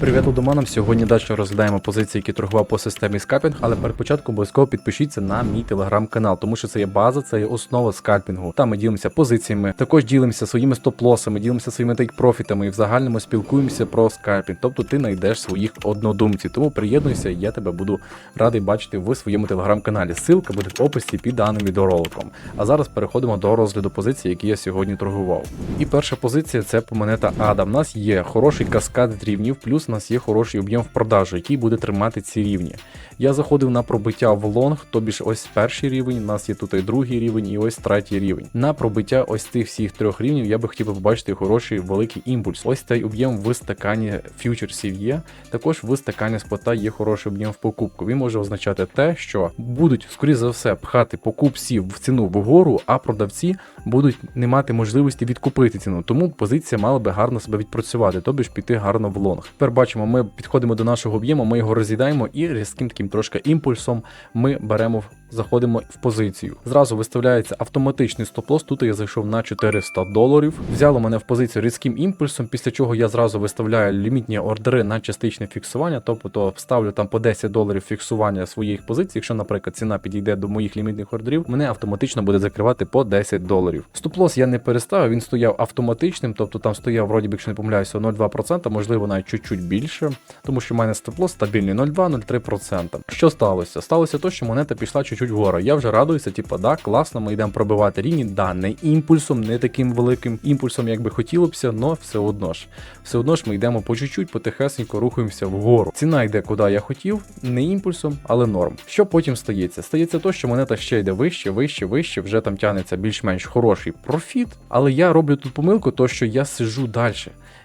Привіт, Лудоманам! Сьогодні далі розглядаємо позиції, які торгував по системі скальпінг, але перед початком обов'язково підпишіться на мій телеграм-канал, тому що це є база, це є основа скальпінгу. Там ми ділимося позиціями, також ділимося своїми стоп-лосами, ділимося своїми тейк-профітами і в загальному спілкуємося про скальпінг. Тобто ти знайдеш своїх однодумців. Тому приєднуйся, я тебе буду радий бачити в своєму телеграм-каналі. Ссылка буде в описі під даним відеороликом. А зараз переходимо до розгляду позицій, які я сьогодні торгував. І перша позиція це по монета Ада. В нас є хороший каскад рівнів, плюс у нас є хороший об'єм в продажу, який буде тримати ці рівні. Я заходив на пробиття в лонг, тобі ж ось перший рівень, у нас є тут і другий рівень, і ось третій рівень. На пробиття ось цих всіх трьох рівнів я би хотів побачити хороший великий імпульс. Ось цей об'єм в стакані фьючерсів є. Також в стакані спота є хороший об'єм в покупку. Він може означати те, що будуть, скоріше за все, пхати покупців в ціну вгору, а продавці будуть не мати можливості відкупити ціну. Тому позиція мала би гарно себе відпрацювати, тобі ж піти гарно в лонг. Тепер бачимо, ми підходимо до нашого об'єму, ми його роз'їдаємо і різким таким трошки імпульсом ми беремо. Заходимо в позицію. Зразу виставляється автоматичний стоп-лосс. Тут я зайшов на 400 доларів. Взяло мене в позицію різким імпульсом, після чого я зразу виставляю лімітні ордери на частичне фіксування, тобто вставлю там по 10 доларів фіксування своїх позицій. Якщо, наприклад, ціна підійде до моїх лімітних ордерів, мене автоматично буде закривати по 10 доларів. Стоп-лосс я не переставив, він стояв автоматичним, тобто там стояв, вроді би, якщо не помиляюся, 0,2%, можливо, навіть чуть-чуть більше, тому що в мене стоп-лосс стабільний 0,2-0,3%. Що сталося? Сталося то, що монета пішла чуть-чуть вгору. Я вже радуюся, типу, да, класно, ми йдемо пробивати рівні, да, не імпульсом, не таким великим імпульсом, як би хотілося, але все одно ж. Все одно ж ми йдемо по чуть-чуть, потихесенько рухаємося вгору. Ціна йде куди я хотів, не імпульсом, але норм. Що потім стається? Стається то, що монета ще йде вище, вище, вище, вже там тягнеться більш-менш хороший профіт. Але я роблю тут помилку, то що я сижу далі.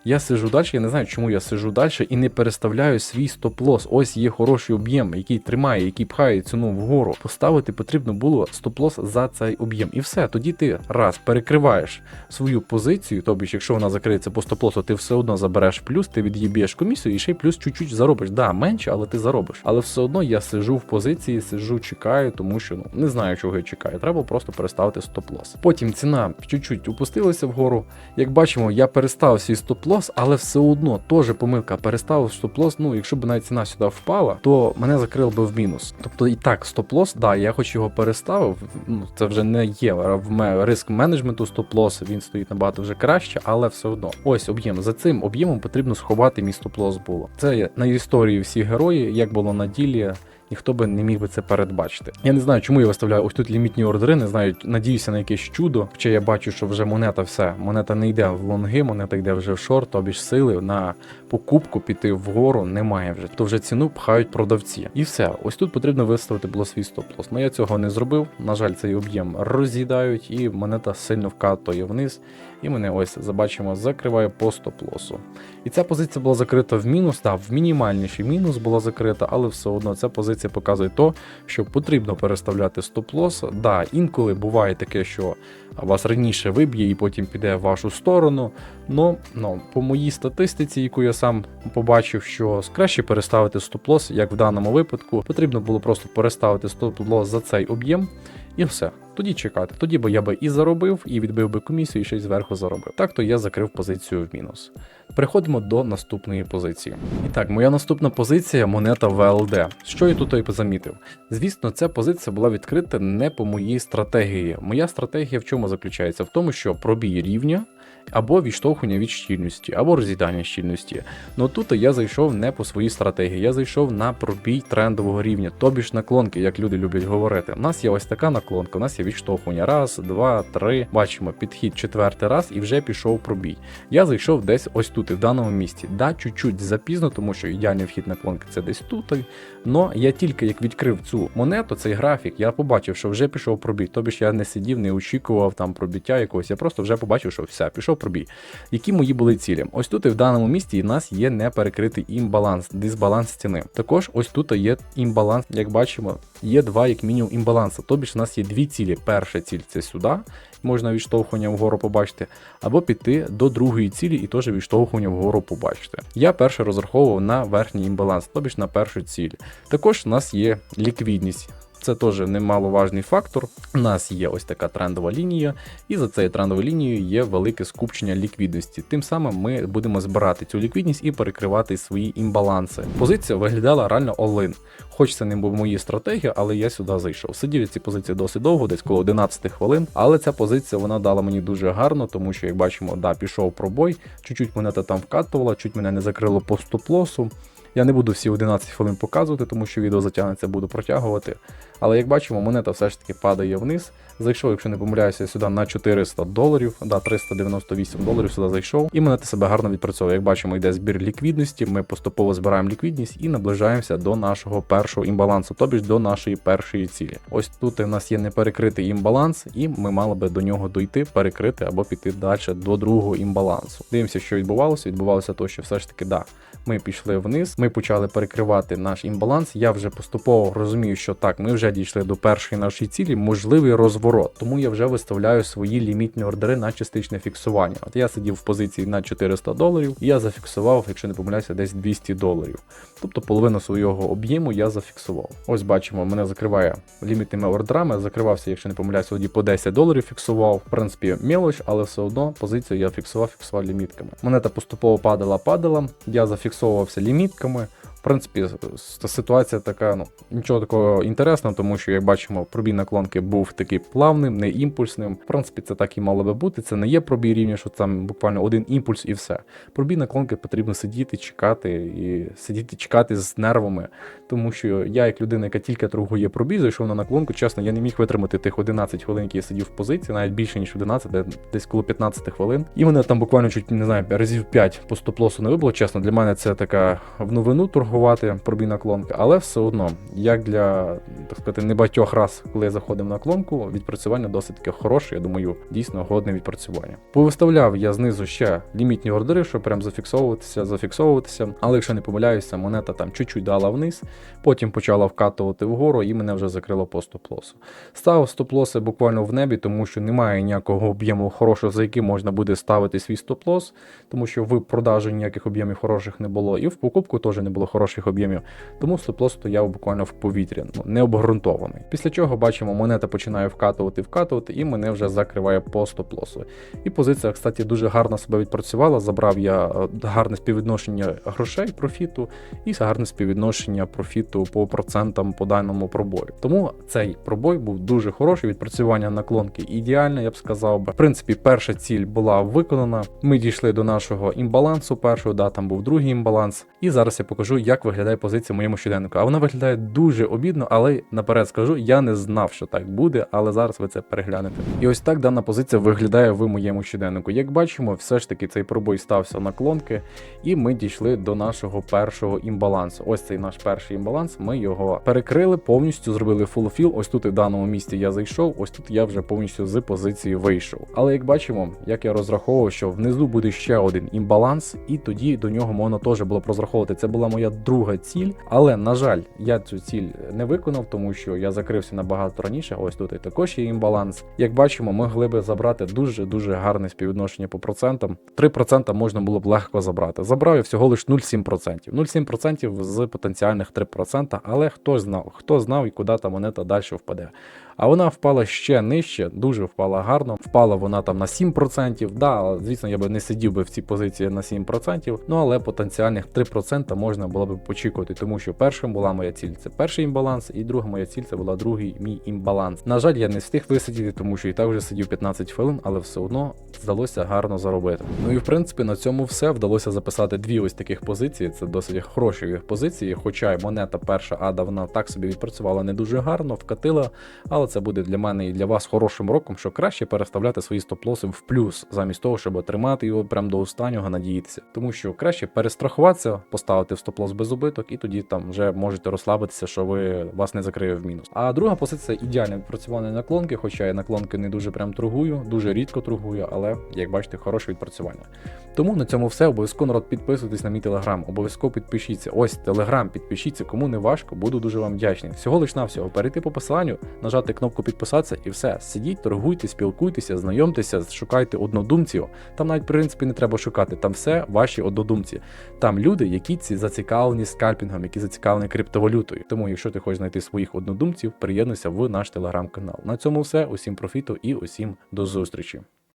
Я сижу далі, я не знаю, чому я сижу далі і не переставляю свій стоп-лосс. Ось є хороший об'єм, який тримає, який пхає ціну вгору. Поставити потрібно було стоп-лосс за цей об'єм. І все. Тоді ти раз перекриваєш свою позицію, тобі ж, якщо вона закриється по стоп-лоссу, ти все одно забереш плюс, ти від'їб'єш комісію і ще й плюс чуть-чуть заробиш. Да, менше, але ти заробиш. Але все одно я сижу в позиції, сижу, чекаю, тому що ну не знаю, чого я чекаю. Треба просто переставити стоп-лосс. Потім ціна чуть-чуть опустилася вгору. Як бачимо, я перестав свій стоп-лосс, але все одно теж помилка. Переставив стоп-лосс. Ну, якщо б навіть ціна сюди впала, то мене закрило би в мінус. Тобто і так, стоп-лосс, да, я хоч його переставив. Ну це вже не є в риск менеджменту стоп-лосс, він стоїть набагато вже краще, але все одно. Ось об'єм. За цим об'ємом потрібно сховати мій стоп-лосс було. Це на історії всі герої, як було на ділі. Ніхто би не міг би це передбачити. Я не знаю, чому я виставляю ось тут лімітні ордери, не знаю, надіюся на якесь чудо. Хоча я бачу, що вже монета все. Монета не йде в лонги, монета йде вже в шорт, тобі ж сили на покупку піти вгору немає вже. То вже ціну пхають продавці. І все. Ось тут потрібно виставити було свій стоп-лосс. Ну я цього не зробив. На жаль, цей об'єм роз'їдають, і монета сильно вкатує вниз. І мене ось забачимо, закриває по стоп-лосу. І ця позиція була закрита в мінус, так, в мінімальніший мінус була закрита, але все одно ця позиція показує то, що потрібно переставляти стоп-лосс. Да, інколи буває таке, що вас раніше виб'є і потім піде в вашу сторону. Ну, ну, по моїй статистиці, яку я сам побачив, що краще переставити стоп-лосс, як в даному випадку, потрібно було просто переставити стоп-лосс за цей об'єм. І все. Тоді чекати. Тоді бо я би і заробив, і відбив би комісію, і ще й зверху заробив. Так то я закрив позицію в мінус. Переходимо до наступної позиції. І так, моя наступна позиція монета ВЛД. Що я тут і позамітив? Звісно, ця позиція була відкрита не по моїй стратегії. Моя стратегія в чому заключається? В тому, що пробій рівня. Або відштовхування від щільності, або роз'їдання щільності. Ну тут я зайшов не по своїй стратегії, я зайшов на пробій трендового рівня, тобі ж наклонки, як люди люблять говорити. У нас є ось така наклонка, у нас є відштовхування. Раз, два, три. Бачимо, підхід четвертий раз і вже пішов пробій. Я зайшов десь ось тут, і в даному місці. Да, чуть-чуть запізно, тому що ідеальний вхід наклонки це десь тут. Но я тільки як відкрив цю монету, цей графік, я побачив, що вже пішов пробій. Тобі ж я не сидів, не очікував там пробиття якогось. Я просто вже побачив, що все, пішов пробій. Які мої були цілі? Ось тут і в даному місці у нас є неперекритий імбаланс, дисбаланс ціни. Також ось тут є імбаланс, як бачимо, є два, як мінімум, імбаланси. Тобі ж у нас є дві цілі. Перша ціль це сюди, можна відштовхування вгору побачити, або піти до другої цілі і теж відштовхування вгору побачити. Я перше розраховував на верхній імбаланс, тобі ж на першу ціль. Також у нас є ліквідність. Це теж немаловажний фактор. У нас є ось така трендова лінія, і за цією трендовою лінією є велике скупчення ліквідності. Тим самим ми будемо збирати цю ліквідність і перекривати свої імбаланси. Позиція виглядала реально all-in. Хоч це не був мої стратегії, але я сюди зайшов. Сидів ці позиції досить довго, десь коло 11 хвилин. Але ця позиція вона дала мені дуже гарно, тому що, як бачимо, да, пішов пробой, чуть-чуть монета там вкатувала, чуть мене не закрило по стоп-лосу. Я не буду всі 11 хвилин показувати, тому що відео затягнеться, буду протягувати. Але як бачимо, монета все ж таки падає вниз. Зайшов, якщо не помиляюся, сюди на 400 доларів, да, 398 доларів сюди зайшов, і монета себе гарно відпрацьовує. Як бачимо, йде збір ліквідності. Ми поступово збираємо ліквідність і наближаємося до нашого першого імбалансу, тобі ж до нашої першої цілі. Ось тут у нас є неперекритий імбаланс, і ми мали би до нього дойти, перекрити або піти далі до другого імбалансу. Дивимося, що відбувалося. Відбувалося то, що все ж таки да. Ми пішли вниз, ми почали перекривати наш імбаланс. Я вже поступово розумію, що так, ми вже дійшли до першої нашої цілі, можливий розворот. Тому я вже виставляю свої лімітні ордери на частичне фіксування. От я сидів в позиції на 400 доларів, і я зафіксував, якщо не помиляюся, десь 200 доларів. Тобто половину свого об'єму я зафіксував. Ось бачимо, мене закриває лімітними ордерами. Закривався, якщо не помиляюся, тоді по 10 доларів фіксував. В принципі, мелоч, але все одно позицію я фіксував, фіксував лімітками. Монета поступово падала, падала. Я зафіксовувався лімітками. Принципі, ситуація така, ну нічого такого інтересного, тому що, як бачимо, пробій наклонки був такий плавним, не імпульсним. В принципі, це так і мало би бути. Це не є пробій рівня, що там буквально один імпульс і все. Пробій наклонки потрібно сидіти, чекати і сидіти, чекати з нервами. Тому що я, як людина, яка тільки торгує пробій, зайшов на наклонку, чесно, я не міг витримати тих 11 хвилин, які я сидів в позиції, навіть більше ніж 11, десь коло 15 хвилин. І мене там буквально чуть не знаю, разів 5 по стоп-лосу не вибило. Чесно, для мене це така в новину торгувати пробій наклонки, але все одно, як для так сказати, небагатьох раз, коли я заходив на наклонку, відпрацювання досить таке хороше. Я думаю, дійсно годне відпрацювання. Повиставляв я знизу ще лімітні ордери, щоб прям зафіксовуватися, зафіксовуватися. Але якщо не помиляюся, монета там чуть-чуть дала вниз, потім почала вкатувати вгору, і мене вже закрило по стоп-лосу. Ставив стоп-лоси буквально в небі, тому що немає ніякого об'єму хорошого, за який можна буде ставити свій стоп-лос, тому що в продажі ніяких об'ємів хороших не було, і в покупку теж не було хороших об'ємів. Тому стоп-лос стояв буквально в повітрі, ну не. Після чого бачимо, монета починає вкатувати, вкатувати, і мене вже закриває по стоп-лосу. І позиція, кстати, дуже гарно себе відпрацювала. Забрав я е, гарне співвідношення грошей профіту і гарне співвідношення профіту по процентам по даному пробою. Тому цей пробой був дуже хороший. Відпрацювання наклонки ідеальне, я б сказав би. В принципі, перша ціль була виконана. Ми дійшли до нашого імбалансу. Першого да, там був другий імбаланс. І зараз я покажу, як виглядає позиція в моєму щоденнику. А вона виглядає дуже обідно, але наперед скажу, я не знав, що так буде, але зараз ви це переглянете. І ось так дана позиція виглядає в моєму щоденнику. Як бачимо, все ж таки цей пробой стався на клонки, і ми дійшли до нашого першого імбалансу. Ось цей наш перший імбаланс. Ми його перекрили повністю, зробили фулфіл. Ось тут і в даному місці я зайшов. Ось тут я вже повністю з позиції вийшов. Але як бачимо, як я розраховував, що внизу буде ще один імбаланс, і тоді до нього можна теж було б розраховувати. Це була моя друга ціль. Але на жаль, я цю ціль не виконав, тому що я закрився набагато раніше. Ось тут і також є імбаланс. Як бачимо, ми могли би забрати дуже дуже гарне співвідношення по процентам. 3% можна було б легко забрати. Забрав я всього лиш 0,7%. 0,7% з потенціальних 3%, але хто знав, хто знав і куди та монета далі впаде. А вона впала ще нижче, дуже впала гарно. Впала вона там на 7%. Да, звісно, я би не сидів би в цій позиції на 7%, ну але потенціальних 3% можна було б очікувати, тому що першим була моя ціль це перший імбаланс, і друга моя ціль це була другий мій імбаланс. На жаль, я не встиг висидіти, тому що і так вже сидів 15 хвилин, але все одно вдалося гарно заробити. Ну і в принципі на цьому все вдалося записати дві ось таких позиції. Це досить хороші позиції. Хоча й монета перша ада вона так собі відпрацювала не дуже гарно, вкатила, але це буде для мене і для вас хорошим роком, що краще переставляти свої стоп-лоси в плюс, замість того, щоб тримати його прямо до останнього, надіятися. Тому що краще перестрахуватися, поставити в стоп-лос без убиток, і тоді там вже можете розслабитися, що ви вас не закриє в мінус. А друга позиція ідеально відпрацьована наклонки, хоча я наклонки не дуже прям торгую, дуже рідко торгую, але як бачите, хороше відпрацювання. Тому на цьому все. Обов'язково народ підписуйтесь на мій телеграм, обов'язково підпишіться. Ось телеграм, підпишіться, кому не важко, буду дуже вам вдячний. Всього лиш навсього перейти по посиланню, нажати нажимаєте кнопку підписатися і все. Сидіть, торгуйте, спілкуйтеся, знайомтеся, шукайте однодумців. Там навіть в принципі не треба шукати. Там все ваші однодумці. Там люди, які ці зацікавлені скальпінгом, які зацікавлені криптовалютою. Тому, якщо ти хочеш знайти своїх однодумців, приєднуйся в наш телеграм-канал. На цьому все. Усім профіту і усім до зустрічі.